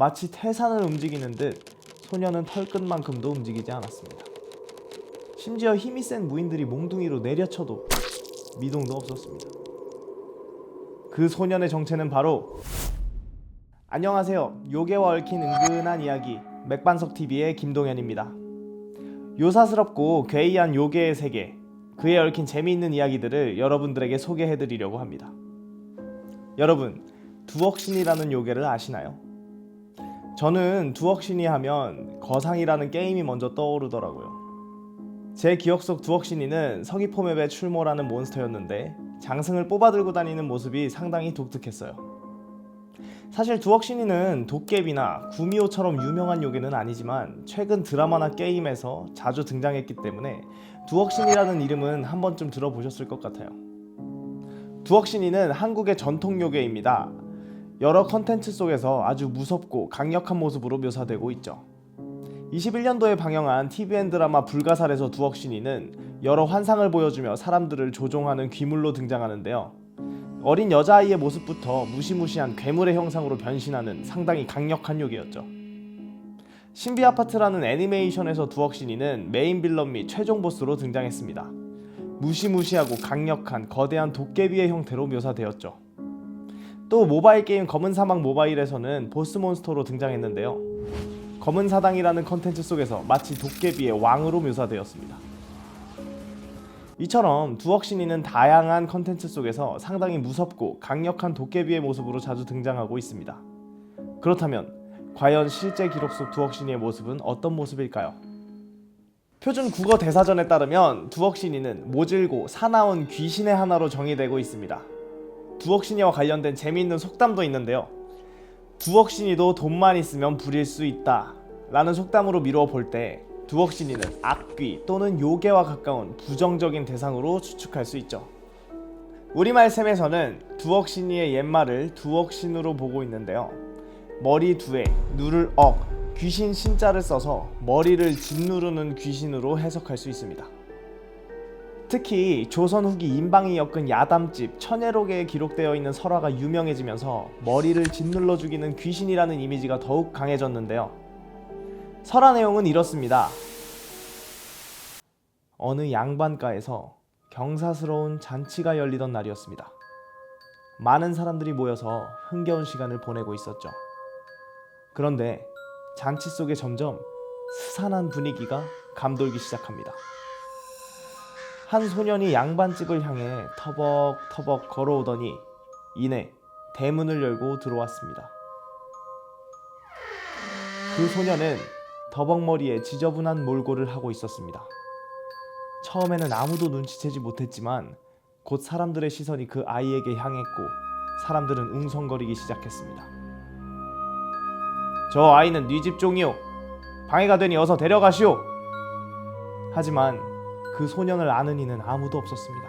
마치 태산을 움직이는 듯 소녀는 털끝만큼도 움직이지 않았습니다. 심지어 힘이 센 무인들이 몽둥이로 내려쳐도 미동도 없었습니다. 그 소년의 정체는 바로 안녕하세요. 요괴와 얽힌 은근한 이야기 맥반석 TV의 김동현입니다. 요사스럽고 괴이한 요괴의 세계, 그에 얽힌 재미있는 이야기들을 여러분들에게 소개해드리려고 합니다. 여러분, 두억신이라는 요괴를 아시나요? 저는 두억신이 하면 거상이라는 게임이 먼저 떠오르더라고요. 제 기억 속 두억신이는 서귀포맵에 출몰하는 몬스터였는데 장승을 뽑아들고 다니는 모습이 상당히 독특했어요. 사실 두억신이는 도깨비나 구미호처럼 유명한 요괴는 아니지만 최근 드라마나 게임에서 자주 등장했기 때문에 두억신이라는 이름은 한 번쯤 들어보셨을 것 같아요. 두억신이는 한국의 전통 요괴입니다. 여러 컨텐츠 속에서 아주 무섭고 강력한 모습으로 묘사되고 있죠. 21년도에 방영한 TVN 드라마 불가사에서 두억신이는 여러 환상을 보여주며 사람들을 조종하는 귀물로 등장하는데요. 어린 여자아이의 모습부터 무시무시한 괴물의 형상으로 변신하는 상당히 강력한 요괴였죠. 신비 아파트라는 애니메이션에서 두억신이는 메인 빌런 및 최종 보스로 등장했습니다. 무시무시하고 강력한 거대한 도깨비의 형태로 묘사되었죠. 또 모바일 게임 검은 사막 모바일에서는 보스 몬스터로 등장했는데요. 검은 사당이라는 컨텐츠 속에서 마치 도깨비의 왕으로 묘사되었습니다. 이처럼 두억신이는 다양한 컨텐츠 속에서 상당히 무섭고 강력한 도깨비의 모습으로 자주 등장하고 있습니다. 그렇다면 과연 실제 기록 속 두억신이의 모습은 어떤 모습일까요? 표준 국어 대사전에 따르면 두억신이는 모질고 사나운 귀신의 하나로 정의되고 있습니다. 두억신이와 관련된 재미있는 속담도 있는데요. 두억신이도 돈만 있으면 부릴 수 있다 라는 속담으로 미루어 볼때 두억신이는 악귀 또는 요괴와 가까운 부정적인 대상으로 추측할 수 있죠. 우리말 셈에서는 두억신이의 옛말을 두억신으로 보고 있는데요. 머리 두에 누를 억 귀신 신자를 써서 머리를 짓누르는 귀신으로 해석할 수 있습니다. 특히 조선 후기 인방이 엮은 야담집 천예록에 기록되어 있는 설화가 유명해지면서 머리를 짓눌러 죽이는 귀신이라는 이미지가 더욱 강해졌는데요. 설화 내용은 이렇습니다. 어느 양반가에서 경사스러운 잔치가 열리던 날이었습니다. 많은 사람들이 모여서 흥겨운 시간을 보내고 있었죠. 그런데 잔치 속에 점점 스산한 분위기가 감돌기 시작합니다. 한 소년이 양반집을 향해 터벅터벅 걸어오더니 이내 대문을 열고 들어왔습니다. 그 소년은 더벅머리에 지저분한 몰골을 하고 있었습니다. 처음에는 아무도 눈치채지 못했지만 곧 사람들의 시선이 그 아이에게 향했고 사람들은 웅성거리기 시작했습니다. 저 아이는 네 집 종이요. 방해가 되니 어서 데려가시오. 하지만 그 소년을 아는 이는 아무도 없었습니다.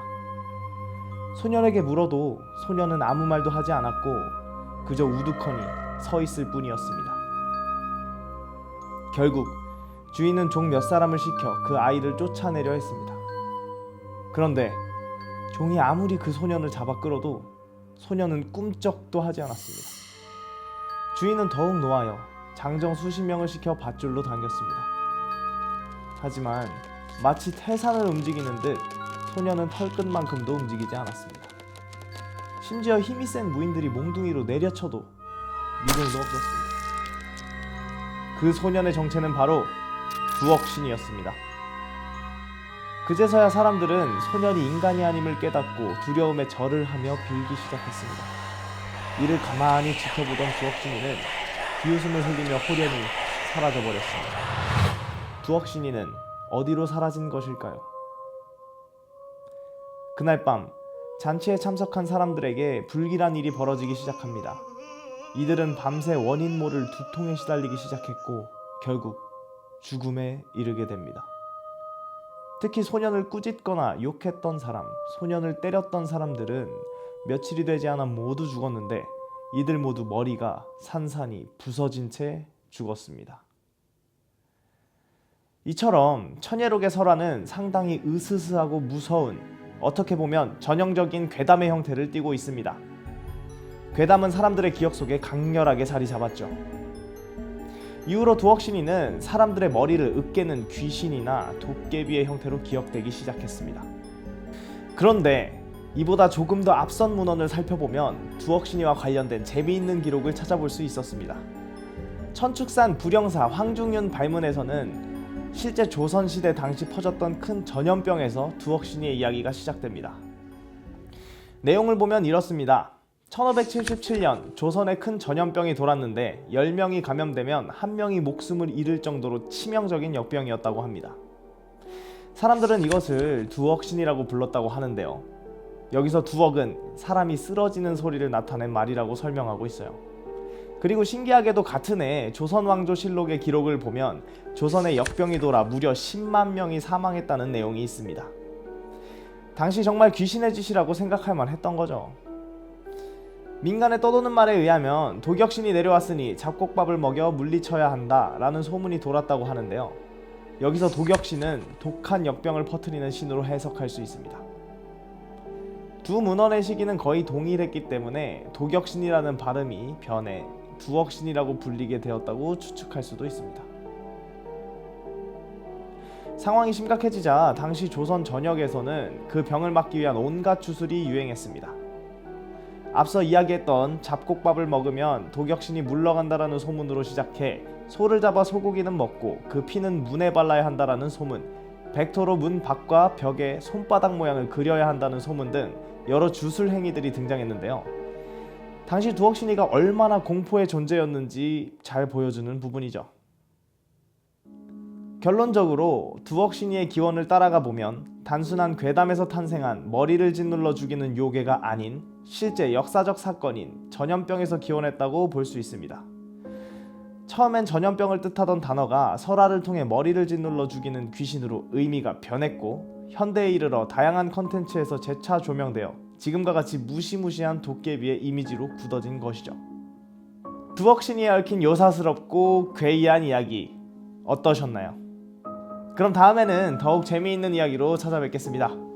소년에게 물어도 소년은 아무 말도 하지 않았고 그저 우두커니 서 있을 뿐이었습니다. 결국 주인은 종 몇 사람을 시켜 그 아이를 쫓아내려 했습니다. 그런데 종이 아무리 그 소년을 잡아 끌어도 소년은 꿈쩍도 하지 않았습니다. 주인은 더욱 노하여 장정 수십 명을 시켜 밧줄로 당겼습니다. 하지만 마치 태산을 움직이는 듯 소년은 털끝만큼도 움직이지 않았습니다. 심지어 힘이 센 무인들이 몽둥이로 내려쳐도 미동도 없었습니다. 그 소년의 정체는 바로 두억신이었습니다. 그제서야 사람들은 소년이 인간이 아님을 깨닫고 두려움에 절을 하며 빌기 시작했습니다. 이를 가만히 지켜보던 두억신이는 비웃음을 흘리며 호련히 사라져버렸습니다. 두억신이는 어디로 사라진 것일까요? 그날 밤 잔치에 참석한 사람들에게 불길한 일이 벌어지기 시작합니다. 이들은 밤새 원인 모를 두통에 시달리기 시작했고 결국 죽음에 이르게 됩니다. 특히 소년을 꾸짖거나 욕했던 사람, 소년을 때렸던 사람들은 며칠이 되지 않아 모두 죽었는데 이들 모두 머리가 산산이 부서진 채 죽었습니다. 이처럼 천예록의 설화는 상당히 으스스하고 무서운 어떻게 보면 전형적인 괴담의 형태를 띠고 있습니다. 괴담은 사람들의 기억 속에 강렬하게 자리 잡았죠. 이후로 두억신이는 사람들의 머리를 으깨는 귀신이나 도깨비의 형태로 기억되기 시작했습니다. 그런데 이보다 조금 더 앞선 문헌을 살펴보면 두억신이와 관련된 재미있는 기록을 찾아볼 수 있었습니다. 천축산 부령사 황중윤 발문에서는 실제 조선시대 당시 퍼졌던 큰 전염병에서 두억신이의 이야기가 시작됩니다. 내용을 보면 이렇습니다. 1577년 조선에 큰 전염병이 돌았는데 10명이 감염되면 한 명이 목숨을 잃을 정도로 치명적인 역병이었다고 합니다. 사람들은 이것을 두억신이라고 불렀다고 하는데요. 여기서 두억은 사람이 쓰러지는 소리를 나타낸 말이라고 설명하고 있어요. 그리고 신기하게도 같은 해 조선 왕조 실록의 기록을 보면 조선에 역병이 돌아 무려 10만 명이 사망했다는 내용이 있습니다. 당시 정말 귀신의 짓이라고 생각할 만했던 거죠. 민간에 떠도는 말에 의하면 도격신이 내려왔으니 잡곡밥을 먹여 물리쳐야 한다라는 소문이 돌았다고 하는데요. 여기서 도격신은 독한 역병을 퍼뜨리는 신으로 해석할 수 있습니다. 두 문헌의 시기는 거의 동일했기 때문에 도격신이라는 발음이 변해 두억신이라고 불리게 되었다고 추측할 수도 있습니다. 상황이 심각해지자 당시 조선 전역에서는 그 병을 막기 위한 온갖 주술이 유행했습니다. 앞서 이야기했던 잡곡밥을 먹으면 도격신이 물러간다라는 소문으로 시작해 소를 잡아 소고기는 먹고 그 피는 문에 발라야 한다라는 소문, 벡터로 문 밖과 벽에 손바닥 모양을 그려야 한다는 소문 등 여러 주술 행위들이 등장했는데요. 당시 두억신이가 얼마나 공포의 존재였는지 잘 보여주는 부분이죠. 결론적으로 두억신이의 기원을 따라가 보면 단순한 괴담에서 탄생한 머리를 짓눌러 죽이는 요괴가 아닌 실제 역사적 사건인 전염병에서 기원했다고 볼 수 있습니다. 처음엔 전염병을 뜻하던 단어가 설화를 통해 머리를 짓눌러 죽이는 귀신으로 의미가 변했고 현대에 이르러 다양한 컨텐츠에서 재차 조명되어 지금과 같이 무시무시한 도깨비의 이미지로 굳어진 것이죠. 두억신이에 얽힌 요사스럽고 괴이한 이야기 어떠셨나요? 그럼 다음에는 더욱 재미있는 이야기로 찾아뵙겠습니다.